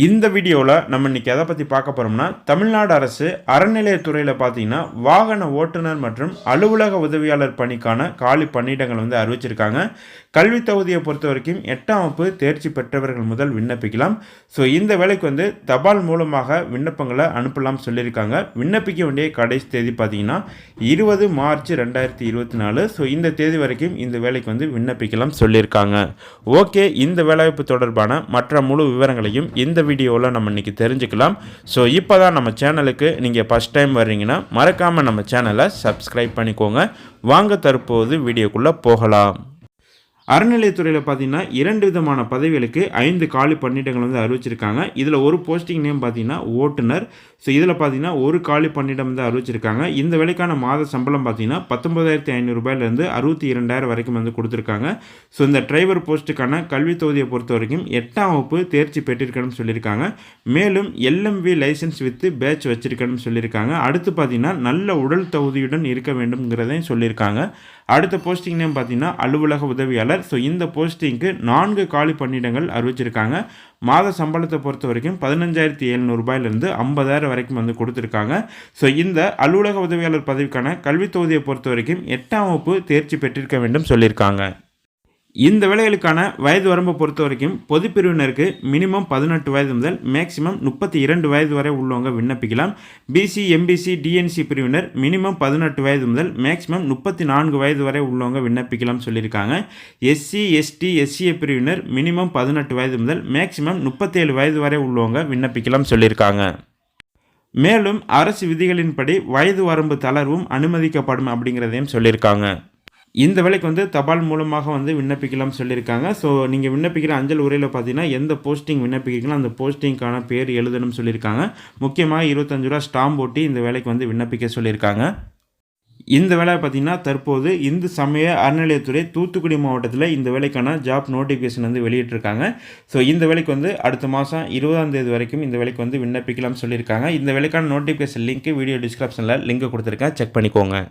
இந்த வீடியோவில் நம்ம இன்றைக்கி எதை பற்றி பார்க்க போகிறோம்னா தமிழ்நாடு அரசு அறநிலையத்துறையில் பார்த்தீங்கன்னா வாகன ஓட்டுநர் மற்றும் அலுவலக உதவியாளர் பணிக்கான காலி பணியிடங்கள் வந்து அறிவிச்சிருக்காங்க. கல்வி தகுதியை பொறுத்த வரைக்கும் எட்டாம் வகுப்பு தேர்ச்சி பெற்றவர்கள் முதல் விண்ணப்பிக்கலாம். ஸோ இந்த வேலைக்கு வந்து தபால் மூலமாக விண்ணப்பங்களை அனுப்பலாம் சொல்லியிருக்காங்க. விண்ணப்பிக்க வேண்டிய கடைசி தேதி பார்த்தீங்கன்னா இருபது மார்ச் ரெண்டாயிரத்தி இருபத்தி நாலு. ஸோ இந்த தேதி வரைக்கும் இந்த வேலைக்கு வந்து விண்ணப்பிக்கலாம் சொல்லியிருக்காங்க. ஓகே இந்த வேலைவாய்ப்பு தொடர்பான மற்ற முழு விவரங்களையும் இந்த வீடியோவில் நம்ம இன்றைக்கி தெரிஞ்சுக்கலாம். ஸோ இப்போ தான் நம்ம சேனலுக்கு நீங்கள் ஃபஸ்ட் டைம் வர்றீங்கன்னா மறக்காமல் நம்ம சேனலை சப்ஸ்கிரைப் பண்ணிக்கோங்க. வாங்க தற்போது வீடியோக்குள்ளே போகலாம். அறநிலையத்துறையில் பார்த்தீங்கன்னா இரண்டு விதமான பதவிகளுக்கு ஐந்து காலி பணியிடங்கள் வந்து அறிவிச்சிருக்காங்க. இதில் ஒரு போஸ்டிங் நேம் பார்த்தீங்கன்னா ஓட்டுநர். ஸோ இதில் பார்த்தீங்கன்னா ஒரு காலி பணியிடம் வந்து அறிவிச்சிருக்காங்க. இந்த வேலைக்கான மாத சம்பளம் பார்த்தீங்கன்னா பத்தொன்பதாயிரத்தி ஐநூறுரூபாயிலேருந்து அறுபத்தி இரண்டாயிரம் வரைக்கும் வந்து கொடுத்துருக்காங்க. ஸோ இந்த டிரைவர் போஸ்ட்டுக்கான கல்வி தொகுதியை பொறுத்த வரைக்கும் எட்டாம் வகுப்பு தேர்ச்சி பெற்றிருக்கணும்னு சொல்லியிருக்காங்க. மேலும் எல்எம்வி லைசன்ஸ் வித்து பேட்ச் வச்சிருக்கணும்னு சொல்லியிருக்காங்க. அடுத்து பார்த்தீங்கன்னா நல்ல உடல் தகுதியுடன் இருக்க வேண்டும்ங்கிறதையும் சொல்லியிருக்காங்க. அடுத்த போஸ்டிங் நேம் பார்த்தீங்கன்னா அலுவலக உதவியாளர் ஸோ இந்த போஸ்டிங்க்கு நான்கு காலி பணியிடங்கள் அறிவிச்சிருக்காங்க. மாத சம்பளத்தை பொறுத்த வரைக்கும் பதினஞ்சாயிரத்தி எழுநூறுபாயிலிருந்து ஐம்பதாயிரம் வரைக்கும் வந்து கொடுத்துருக்காங்க. ஸோ இந்த அலுவலக உதவியாளர் பதவிக்கான கல்வித் தொகுதியை பொறுத்த வரைக்கும் எட்டாம் வகுப்பு தேர்ச்சி பெற்றிருக்க வேண்டும் சொல்லியிருக்காங்க. இந்த வேலைகளுக்கான வயது வரம்பை பொறுத்த வரைக்கும் பொதுப்பிரிவினருக்கு மினிமம் பதினெட்டு வயது முதல் மேக்சிமம் முப்பத்தி இரண்டு வயது வரை உள்ளவங்க விண்ணப்பிக்கலாம். பிசி எம்பிசி டிஎன்சி பிரிவினர் மினிமம் பதினெட்டு வயது முதல் மேக்சிமம் முப்பத்தி நான்கு வயது வரை உள்ளவங்க விண்ணப்பிக்கலாம் சொல்லியிருக்காங்க. எஸ்சி எஸ்டி எஸ்சிஏ பிரிவினர் மினிமம் பதினெட்டு வயது முதல் மேக்சிமம் முப்பத்தேழு வயது வரை உள்ளவங்க விண்ணப்பிக்கலாம் சொல்லியிருக்காங்க. மேலும் அரசு விதிகளின்படி வயது வரம்பு தளர்வும் அனுமதிக்கப்படும் அப்படிங்கிறதையும் சொல்லியிருக்காங்க. இந்த வேலைக்கு வந்து தபால் மூலமாக வந்து விண்ணப்பிக்கலாம் சொல்லியிருக்காங்க. ஸோ நீங்கள் விண்ணப்பிக்கிற அஞ்சல் உரையில் பார்த்தீங்கன்னா எந்த போஸ்டிங் விண்ணப்பிக்கிறீங்களோ அந்த போஸ்டிங்க்கான பேர் எழுதணும்னு சொல்லியிருக்காங்க. முக்கியமாக இருபத்தஞ்சு ரூபா ஸ்டாம்ப் ஓட்டி இந்த வேலைக்கு வந்து விண்ணப்பிக்க சொல்லியிருக்காங்க. இந்த வேலை பார்த்திங்கன்னா தற்போது இந்து சமய அறநிலையத்துறை தூத்துக்குடி மாவட்டத்தில் இந்த வேலைக்கான ஜாப் நோட்டிஃபிகேஷன் வந்து வெளியிட்டிருக்காங்க. ஸோ இந்த வேலைக்கு வந்து அடுத்த மாதம் இருபதாம் தேதி வரைக்கும் இந்த வேலைக்கு வந்து விண்ணப்பிக்கலாம் சொல்லியிருக்காங்க. இந்த வேலைக்கான நோட்டிஃபிகேஷன் லிங்க் வீடியோ டிஸ்கிரிப்ஷனில் லிங்க் கொடுத்துருக்கேன். செக் பண்ணிக்கோங்க.